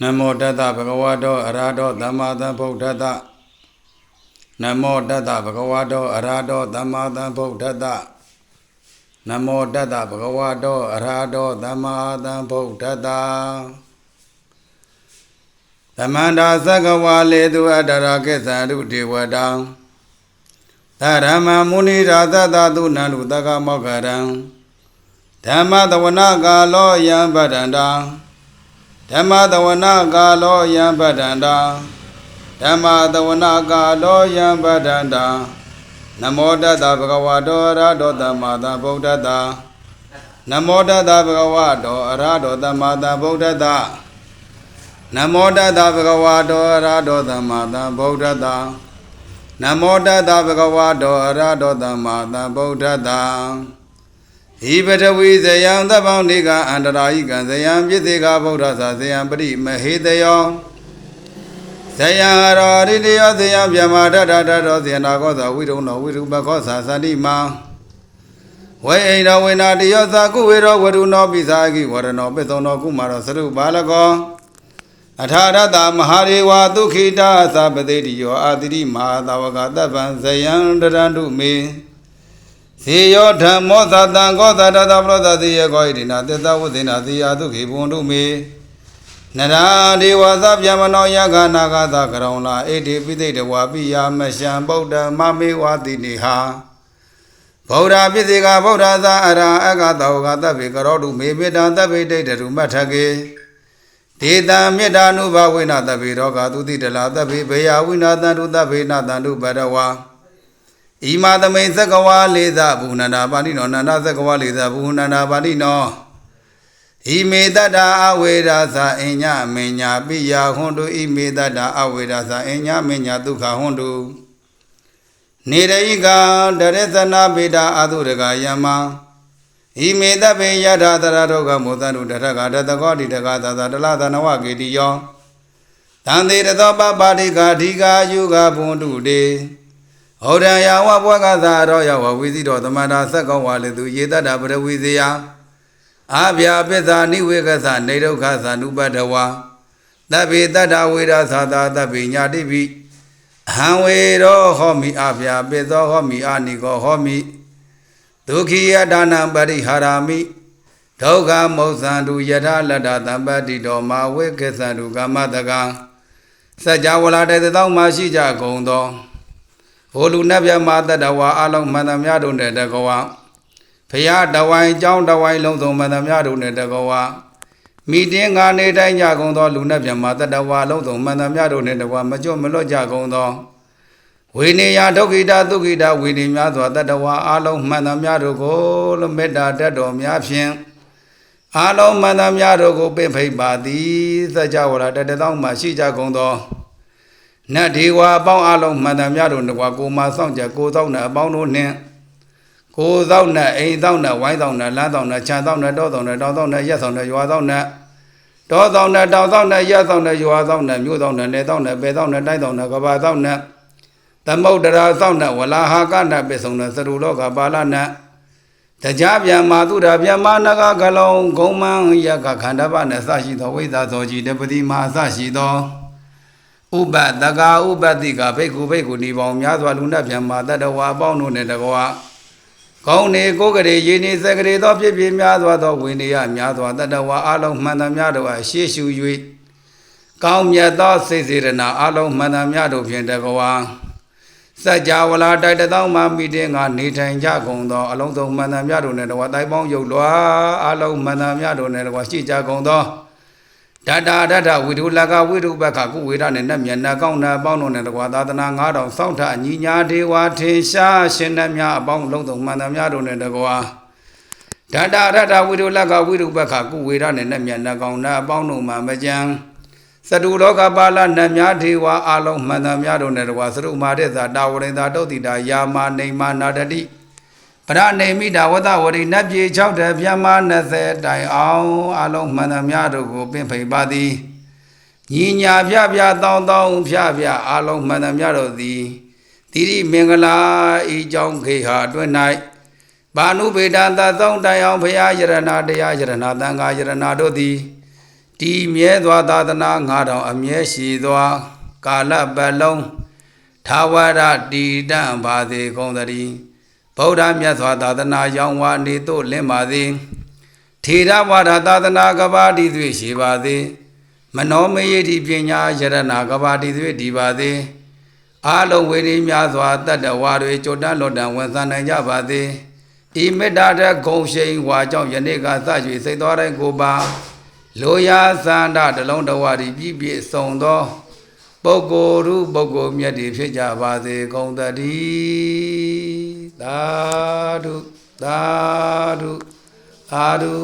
နမောတတ္တဗဂဝတောအရာတောသမ္မာသမ္ဗုဒ္ဓတ္တနမောတတ္တဗဂဝတောအရာတောသမ္မာသမ္ဗုဒ္ဓတ္တနမောတတ္တဗဂဝတောအရာတောသမ္မာသမ္ဗုဒ္ဓတ္တသမန္တာသက္ကဝါလေသူအတ္တရာကိသံရုဒေဝတံသရမမုနိရာသတသုနန္တုတက္ကမောက္ခရံဓမ္မတဝနာကာလောယံပတ္တန္တံ ဓမ္မတဝနာကာလောယံပတ္တန္တာဓမ္မတဝနာကာလောယံပတ္တန္တာနမောတတ္တဗဂဝတောအရဟတောသမ္မာသမ္ဗုဒ္ဓတ္တနမောတတ္တဗဂဝတောအရဟတောသမ္မာသမ္ဗုဒ္ဓတ္တနမောတတ္တဗဂဝတောအရဟတောသမ္မာသမ္ဗုဒ္ဓတ္တနမောတတ္တဗဂဝတောအရဟတောသမ္မာသမ္ဗုဒ္ဓတ္တ ဟိပတဝိဇယံသဗ္ဗံနိကအန္တရာယိကံဇယံပြစ္ဆေကဗုဒ္ဓသာဇယံပရိမဟေတယောဇယံရောရိတယောဇယံဗျမတတတတောဇယနာကောသဝိရုံနောဝိရုပခောသာသတိမံဝေအိန္ဒဝေနာတယောသာကုဝေရောဝရုနောပိသာကိဝရနောပိသောနောကုမာရောသရုပါလကောအထာရတမဟာရေဝဒုခိတာသပတိတိယောအာတိတိမဟာသဝကတပ္ပံဇယံတရန္တုမေ ဇေယောဓမ္မောသတံကောသတတပရောသတိယေကောဣတိနာတေတဝုသေနာတိယာဒုခိဘုံတုမေနရာဒေဝသဗျမနောယဂနာဂသကရောင်လာဣတိပိသိတဝါပိယာမရှံဗုဒ္ဓမမေဝတိနေဟာဗုဒ္ဓပစ္စေကဗုဒ္ဓသာအရာအကတောကတဗ္ဗေကရောတုမေမေတ္တာတဗ္ဗေဒိဋ္ဌရုမထကေဒေတံမေတ္တာနုဘဝိနာတဗ္ဗေရောဂသူတိတလာတဗ္ဗေဘေယဝိနာတန္တုတဗ္ဗေနတန္တုဘရဝါ ဣမသမိန်သက္ကဝါလေးသဘူနန္ဒာပါဠိနောနန္ဒသက္ကဝါလေးသဘူနန္ဒာပါဠိနောဣမေတ္တာအဝေရာသအညမညာပိယဟွန်တုဣမေတ္တာအဝေရာသအညမညာဒုက္ခဟွန်တုနေရိကတရသနာပေတာအတုရကယမဣမေတပေယထာတရဒုက္ခမောသတုတထကတတကောတိတကသသတလသနဝကေတိယောတန်သေးရသောပပါတိကာဓိကာယုကဘွန်တုတေ ဟောရံယာဝဘွက်ကသာရောယဝဝိသိတော်သမန္တာသက္ကဝါလေသူယေတတာပရဝိဇယအာဗျာပစ္စာနိဝေကသနေဒုက္ခသနုပတ္တဝါတဗ္ဗေတတ္တဝေရသာသာတဗ္ဗေညာတိပိအဟံဝေရောဟောမိအာဗျာပစ္သောဟောမိအာနိကောဟောမိဒုက္ခိယဒါနံပရိဟာရာမိဒုက္ခမௌသံတုယထာလတ္တတံပတ္တိတော်မာဝေကေသံတုကာမတကံစัจ java လာတဲ့သောမှာရှိကြကုန်သော ဘိုလ်လူနတ်မြတ်မာတတဝါအလုံးမှန်သမျှတို့နဲ့တကောဝဖရာတဝိုင်เจ้าတဝိုင်လုံးစုံမှန်သမျှတို့နဲ့တကောဝမိတင်းငါနေတိုင်းကြကုန်သောလူနတ်မြတ်မာတတဝါလုံးစုံမှန်သမျှတို့နဲ့တကောမကြွမလွတ်ကြကုန်သောဝိနေယဒုက္ခိတဒုက္ခိတဝိနေများစွာတတဝါအလုံးမှန်သမျှတို့ကိုလမေတ္တာတတ်တော်များဖြင့်အလုံးမှန်သမျှတို့ကိုပြဖိတ်ပါသည်စัจ java တတသောမှရှိကြကုန်သော နတ်ဒေဝအပေါင်းအလုံးမှန်သမျှတို့တကွာကိုမဆောင်ကြကိုသောနဲ့အပေါင်းတို့နှင့်ကိုသောနဲ့အိမ်သောနဲ့ဝိုင်းသောနဲ့လမ်းသောနဲ့ခြံသောနဲ့တောသောနဲ့တောသောနဲ့ရက်သောနဲ့ရွာသောနဲ့တောသောနဲ့တောသောနဲ့ရက်သောနဲ့ရွာသောနဲ့မြို့သောနဲ့နေသောနဲ့ပေသောနဲ့တိုက်သောနဲ့ကဘာသောနဲ့သမုဒ္ဒရာသောနဲ့ဝလာဟာကနဲ့ပိစုံနဲ့သရုလောကပါဠနဲ့တရားပြန်မာသူရာပြန်မာနဂကလုံးဂုံမန်းယကခန္ဓပနဲ့အစရှိသောဝိသသောကြီးတပတိမအစရှိသော ဥပတကာဥပတိကဘိက္ခုဘိက္ခုဏီပေါင်းများစွာလူနတ်ပြန်မာတတဝါအပေါင်းတို့နဲ့တကွာကောင်းနေကိုယ်ကလေးရင်းနေစကလေးသောဖြစ်ဖြစ်များစွာသောဝိနည်းများစွာတတဝါအလုံးမှန်သမျှတို့အားရှေ့ရှု၍ကောင်းမြတ်သောစိတ်စေရနာအလုံးမှန်သမျှတို့ဖြင့်တကွာစัจ java လာတိုက်တသောမှမိတဲ့ငါနေထိုင်ကြကုန်သောအလုံးစုံမှန်သမျှတို့နဲ့တကွာတိုင်ပေါင်းယုတ်လွာအလုံးမှန်သမျှတို့နဲ့တကွာရှိကြကုန်သော ဓာတာဓာတဝိတုလကဝိတုပက္ခကုဝေဒနဲ့နတ်မြတ်နာကောင်းနာအပေါင်းတို့နဲ့တကွာသာသနာ9000စောင့်ထအညီညာဒေဝထေရှားရှင်နှမြအပေါင်းလုံးစုံမှန်သမျှတို့နဲ့တကွာဓာတာဓာတဝိတုလကဝိတုပက္ခကုဝေဒနဲ့နတ်မြတ်နာကောင်းနာအပေါင်းတို့မှမကြံသတုလောကပါလနတ်များဒေဝအလုံးမှန်သမျှတို့နဲ့တကွာသရုမာတဲ့သာတာဝရိန်သာတုတ်တိတာယာမနေမနာတတိ ပရနေမိတာဝတဝရိနတ်ပြေ6တပြမ20တိုင်အောင်အလုံးမှန်သမျှတို့ကိုပင်ဖိန်ပါသည်ညီညာပြပြတောင်းတောင်းဖြပြအလုံးမှန်သမျှတို့သည်တိရိမင်္ဂလာဤကြောင့်ခေဟာအတွင်း၌ဘာနုဗေဒံသသုံးတိုင်အောင်ဘုရားယရဏတရားယရဏသံဃာယရဏတို့သည်တည်မြဲသောသာသနာငါတော်အမြဲရှိသောကာလပတ်လုံးသာဝရတည်တံ့ပါစေကုန်သတည်း ဗုဒ္ဓမြတ်စွာသာသနာရောင်ဝါနေသို့လင်းပါစေထေရဝါဒသာသနာကဘာတိသွေရှိပါစေမနောမယေတိပညာယရဏကဘာတိသွေတည်ပါစေအာလုံးဝေရီများစွာတတ္တဝါတွေကြွတန်းလွတ်တန်ဝန်ဆနိုင်ကြပါစေဤမေတ္တာတဲ့ဂုံရှိန်ဝါကြောင့်ယနေ့ကစ၍စိတ်တော်တိုင်းကိုပါလိုရာသန္တာတလုံးတဝရီပြည့်ပြည့်စုံသော ပုဂ္ဂိုလ်ရုပုဂ္ဂိုလ်မြတ်တွေဖြစ်ကြပါစေကုန်သတည်းသာဓုသာဓုသာဓု